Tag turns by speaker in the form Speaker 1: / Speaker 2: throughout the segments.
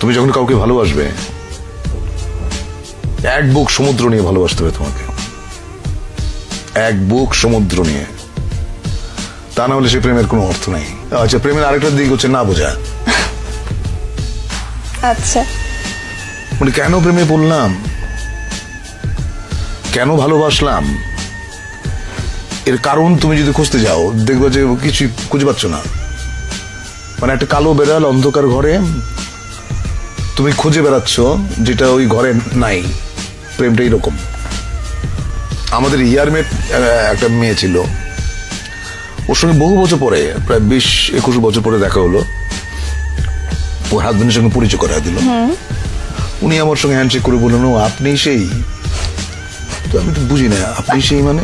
Speaker 1: তুমি যখন কাউকে ভালোবাসবে এক বুক সমুদ্র নিয়ে ভালোবাসতে হবে তোমাকে। এক বুক সমুদ্র নিয়ে। তা না হলে সে প্রেমের কোনো অর্থ নেই। আচ্ছা প্রেমের আরেকটা দিক হচ্ছে না বোঝা।
Speaker 2: আচ্ছা।
Speaker 1: মানে কেন প্রেমে পড়লাম? কেন ভালোবাসলাম? এর কারণ তুমি যদি খুঁজতে যাও দেখবে যে কিছু খুঁজে পাচ্ছ না। মানে একটা কালো বেড়াল অন্ধকার ঘরে তুমি খুঁজে বেড়াচ্ছ যেটা ওই ঘরে নাই। প্রেমটা এরকম। আমাদের ইয়ারমেট একটা মেয়ে ছিল। ওর সঙ্গে বহু বছর পরে প্রায় বিশ একুশ বছর পরে দেখা হলো। ওর হাজবেন্ডের সঙ্গে পরিচয় করা দিল। উনি আমার সঙ্গে হ্যান্ডশেক করে বললেন ও আপনি সেই? তো আমি তো বুঝি না আপনি সেই মানে?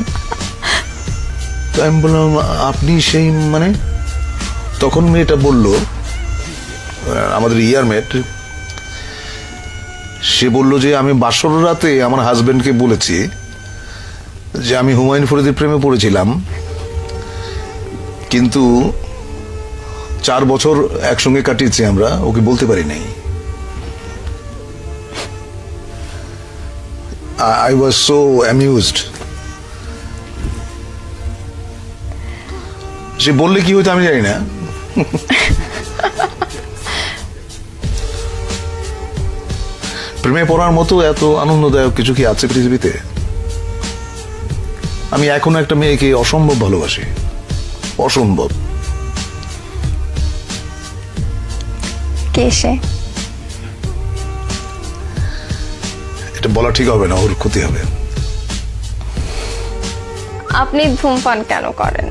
Speaker 1: তো আমি বললাম আপনি সেই মানে? তখন মেয়েটা বলল আমাদের ইয়ারমেট সে বলল যে, আমি বাসর রাতে আমার হাজবেন্ডকে বলেছি যে, আমি হুমায়ুন ফরিদের প্রেমে পড়েছিলাম। কিন্তু চার বছর একসঙ্গে কাটিয়েছি আমরা, ওকে বলতে পারি নাই। I I so amused. সে বললে কি হতো আমি জানি না। প্রেমে পড়ার মতো এত আনন্দদায়ক কিছু কি আছে পৃথিবীতে? আমি এখনও একটা মেয়েকে অসম্ভব ভালোবাসি। অসম্ভব।
Speaker 2: কে সে?
Speaker 1: এটা বলা ঠিক হবে না ওর ক্ষতি হবে।
Speaker 2: আপনি ধূমপান কেন করেন?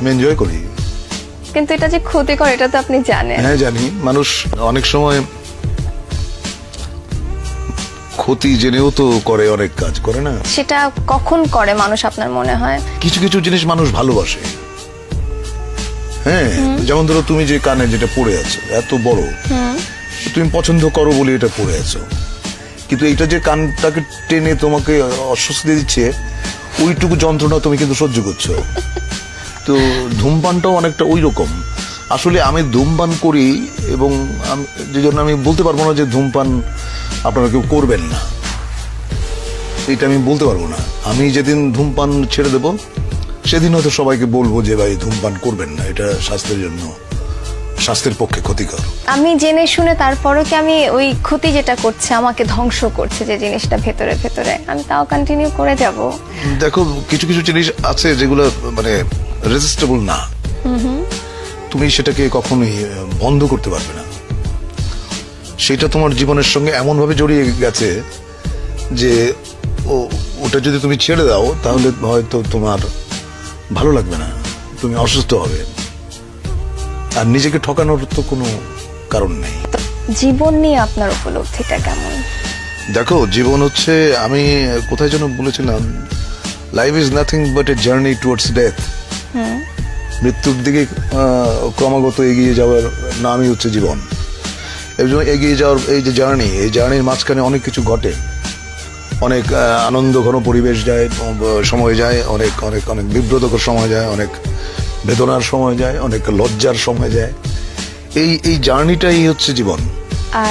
Speaker 1: আমি এনজয় করি।
Speaker 2: কিন্তু এটা যে ক্ষতিকর এটা তো আপনি জানেন।
Speaker 1: হ্যাঁ জানি। মানুষ অনেক সময় ক্ষতি জেনেও তো করে অনেক কাজ করে না?
Speaker 2: সেটা কখন করে মানুষ আপনার মনে হয়?
Speaker 1: কিছু কিছু জিনিস মানুষ ভালোবাসে। হ্যাঁ যেমন ধরো তুমি যে কানে যেটা পড়ে আছো এত বড়। তুমি পছন্দ করো বলে এটা পড়ে আছো। কিন্তু এটা যে কানটাকে টেনে তোমাকে অস্বস্তি দিচ্ছে ওইটুকু যন্ত্রণা তুমি কিন্তু সহ্য করছ। তো ধূমপানটাও অনেকটা ওই রকম আসলে আমি ধূমপান করি এবং যে জন্য আমি বলতে পারব না যে ধূমপান আপনারা কেউ করবেন না। এটা আমি বলতে পারব না। আমি যেদিন ধূমপান ছেড়ে দেব সেদিন হয়তো সবাইকে বলব যে ভাই ধূমপান করবেন না। এটা স্বাস্থ্যের জন্য স্বাস্থ্যের পক্ষে ক্ষতিকর।
Speaker 2: আমি জেনে শুনে তারপরও কি আমি ওই ক্ষতি যেটা করছে আমাকে ধ্বংস করছে যে জিনিসটা ভেতরে ভেতরে আমি তাও কন্টিনিউ করে যাব।
Speaker 1: দেখো কিছু কিছু জিনিস আছে যেগুলো মানে রেজিস্টেবল না। তুমি সেটাকে কখনোই বন্ধ করতে পারবে না। সেটা তোমার জীবনের সঙ্গে এমন ভাবে জড়িয়ে গেছে যে ও ওটা যদি তুমি ছেড়ে দাও তাহলে হয়তো তোমার ভালো লাগবে না। তুমি অসুস্থ হবে। আর নিজেকে ঠকানোর তো কোনো কারণ নেই।
Speaker 2: জীবন নিয়ে আপনার উপলব্ধিটা কেমন?
Speaker 1: দেখো জীবন হচ্ছে আমি কোথায় যেন বলেছিলাম life is nothing but a journey towards death মৃত্যুর দিকে ক্রমাগত এগিয়ে যাওয়ার নামই হচ্ছে জীবন। এর জন্য এগিয়ে যাওয়ার এই যে জার্নি এই জার্নির মাঝখানে অনেক কিছু ঘটে। অনেক আনন্দ ঘন পরিবেশ যায় সময় যায়, অনেক অনেক অনেক বিব্রতকর সময় যায়, অনেক বেদনার সময় যায়, অনেক লজ্জার সময় যায়। এই এই জার্নিটাই হচ্ছে জীবন।